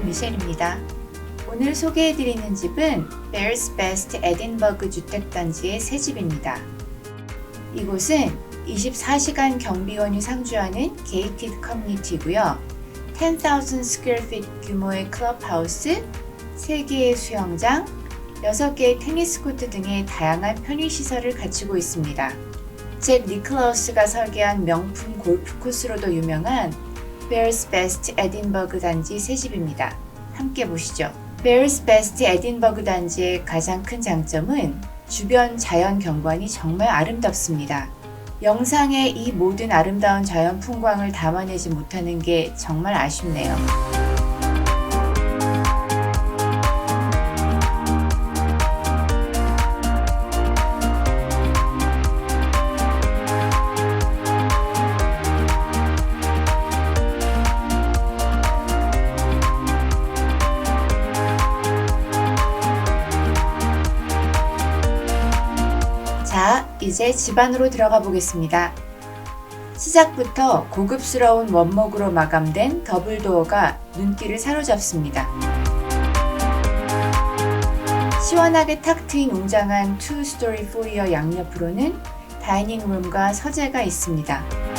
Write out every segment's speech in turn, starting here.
저는 미셸입니다. 오늘 소개해드리는 집은 Bears Best 에딘버그 주택단지의 새 집입니다. 이곳은 24시간 경비원이 상주하는 게이티드 커뮤니티고요. 10,000 square feet 규모의 클럽하우스, 3개의 수영장, 6개의 테니스 코트 등의 다양한 편의시설을 갖추고 있습니다. 잭 니클라우스가 설계한 명품 골프 코스로도 유명한 Bears Best 에딘버그 단지 새 집입니다. 함께 보시죠. Bears Best 에딘버그 단지의 가장 큰 장점은 주변 자연 경관이 정말 아름답습니다. 영상에 이 모든 아름다운 자연 풍광을 담아내지 못하는 게 정말 아쉽네요. 이제 집 안으로 들어가 보겠습니다. 시작부터 고급스러운 원목으로 마감된 더블도어가 눈길을 사로잡습니다. 시원하게 탁 트인 웅장한 투 스토리 포이어 양옆으로는 다이닝룸과 서재가 있습니다.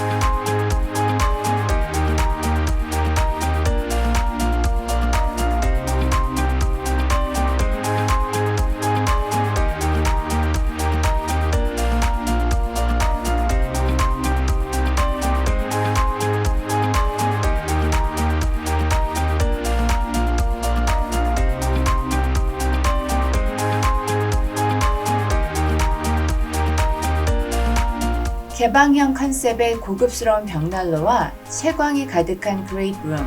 개방형 컨셉의 고급스러운 벽난로와 채광이 가득한 그레이트 룸.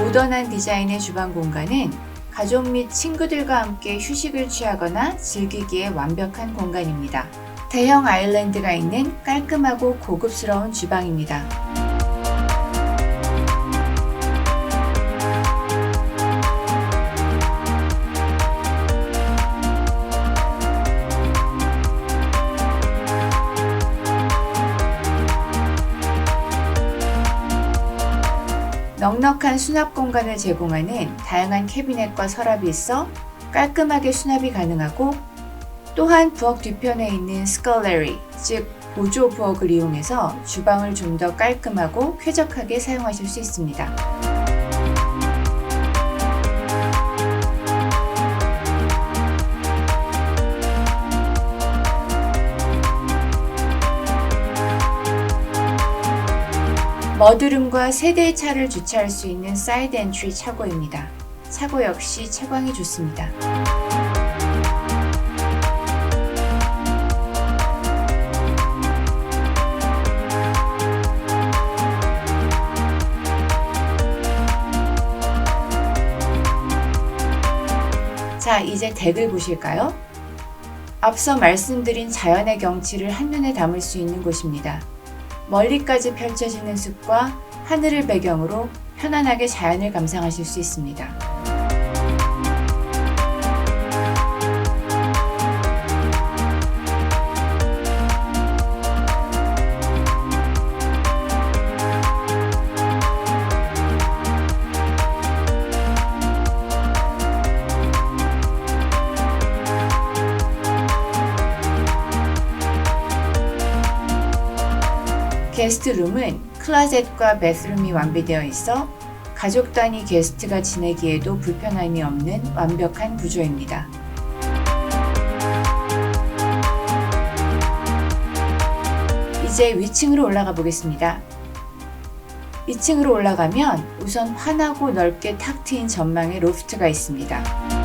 모던한 디자인의 주방 공간은 가족 및 친구들과 함께 휴식을 취하거나 즐기기에 완벽한 공간입니다. 대형 아일랜드가 있는 깔끔하고 고급스러운 주방입니다. 넉넉한 수납 공간을 제공하는 다양한 캐비넷과 서랍이 있어 깔끔하게 수납이 가능하고 또한 부엌 뒤편에 있는 스컬레리, 즉 보조 부엌을 이용해서 주방을 좀 더 깔끔하고 쾌적하게 사용하실 수 있습니다. 머드룸과 세대의 차를 주차할 수 있는 사이드 엔트리 차고입니다. 차고 역시 채광이 좋습니다. 자, 이제 덱을 보실까요? 앞서 말씀드린 자연의 경치를 한눈에 담을 수 있는 곳입니다. 멀리까지 펼쳐지는 숲과 하늘을 배경으로 편안하게 자연을 감상하실 수 있습니다. 게스트룸은 클라셋과 베스룸이 완비되어 있어 가족 단위 게스트가 지내기에도 불편함이 없는 완벽한 구조입니다. 이제 위층으로 올라가 보겠습니다. 2층으로 올라가면 우선 환하고 넓게 탁 트인 전망의 로프트가 있습니다.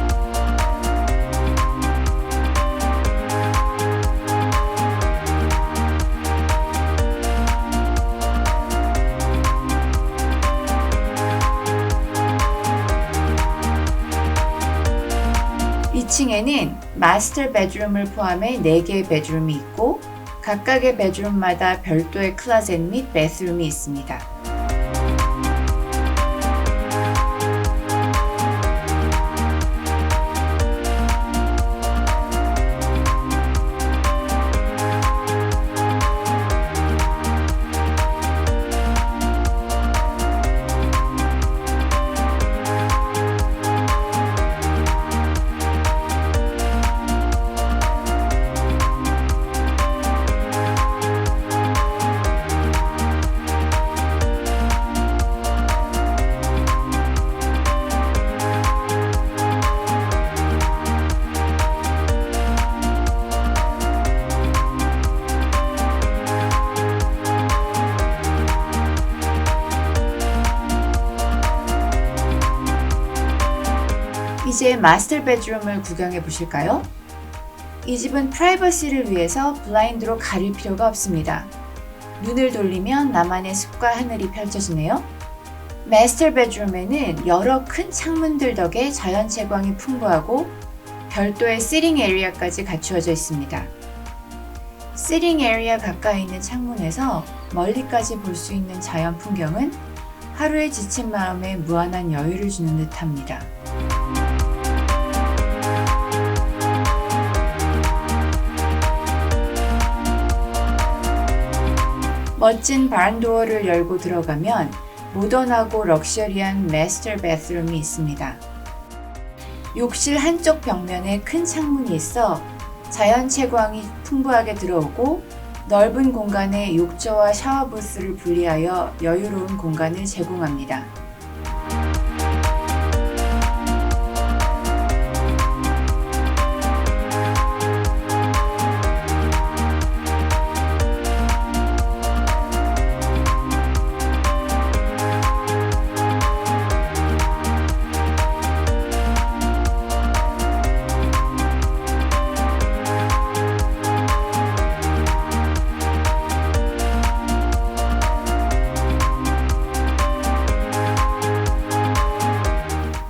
2층에는 마스터 베드룸을 포함해 4개의 베드룸이 있고 각각의 베드룸마다 별도의 클라셋 및 베스룸이 있습니다. 이제 마스터 베드룸을 구경해 보실까요? 이 집은 프라이버시를 위해서 블라인드로 가릴 필요가 없습니다. 눈을 돌리면 나만의 숲과 하늘이 펼쳐지네요. 마스터 베드룸에는 여러 큰 창문들 덕에 자연 채광이 풍부하고 별도의 시링 에리아까지 갖추어져 있습니다. 시링 에리아 가까이 있는 창문에서 멀리까지 볼 수 있는 자연 풍경은 하루의 지친 마음에 무한한 여유를 주는 듯 합니다. 멋진 바란도어를 열고 들어가면 모던하고 럭셔리한 마스터 베스룸이 있습니다. 욕실 한쪽 벽면에 큰 창문이 있어 자연 채광이 풍부하게 들어오고 넓은 공간에 욕조와 샤워 부스를 분리하여 여유로운 공간을 제공합니다.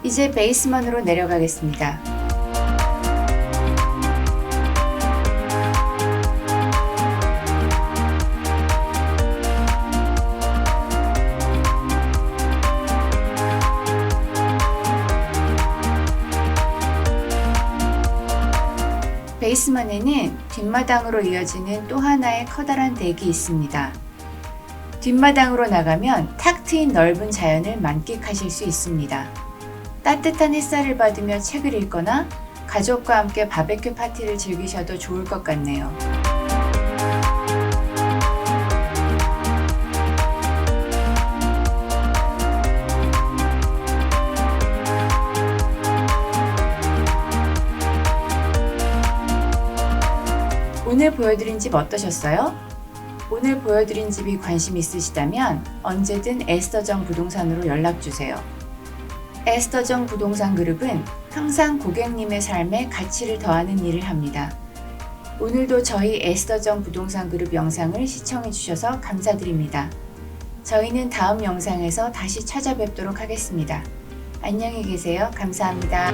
이제 베이스먼으로 내려가겠습니다. 베이스먼에는 뒷마당으로 이어지는 또 하나의 커다란 덱이 있습니다. 뒷마당으로 나가면 탁 트인 넓은 자연을 만끽하실 수 있습니다. 따뜻한 햇살을 받으며 책을 읽거나 가족과 함께 바베큐 파티를 즐기셔도 좋을 것 같네요. 오늘 보여드린 집 어떠셨어요? 오늘 보여드린 집이 관심 있으시다면 언제든 에스더정 부동산으로 연락주세요. 에스더정 부동산 그룹은 항상 고객님의 삶에 가치를 더하는 일을 합니다. 오늘도 저희 에스더정 부동산 그룹 영상을 시청해 주셔서 감사드립니다. 저희는 다음 영상에서 다시 찾아뵙도록 하겠습니다. 안녕히 계세요. 감사합니다.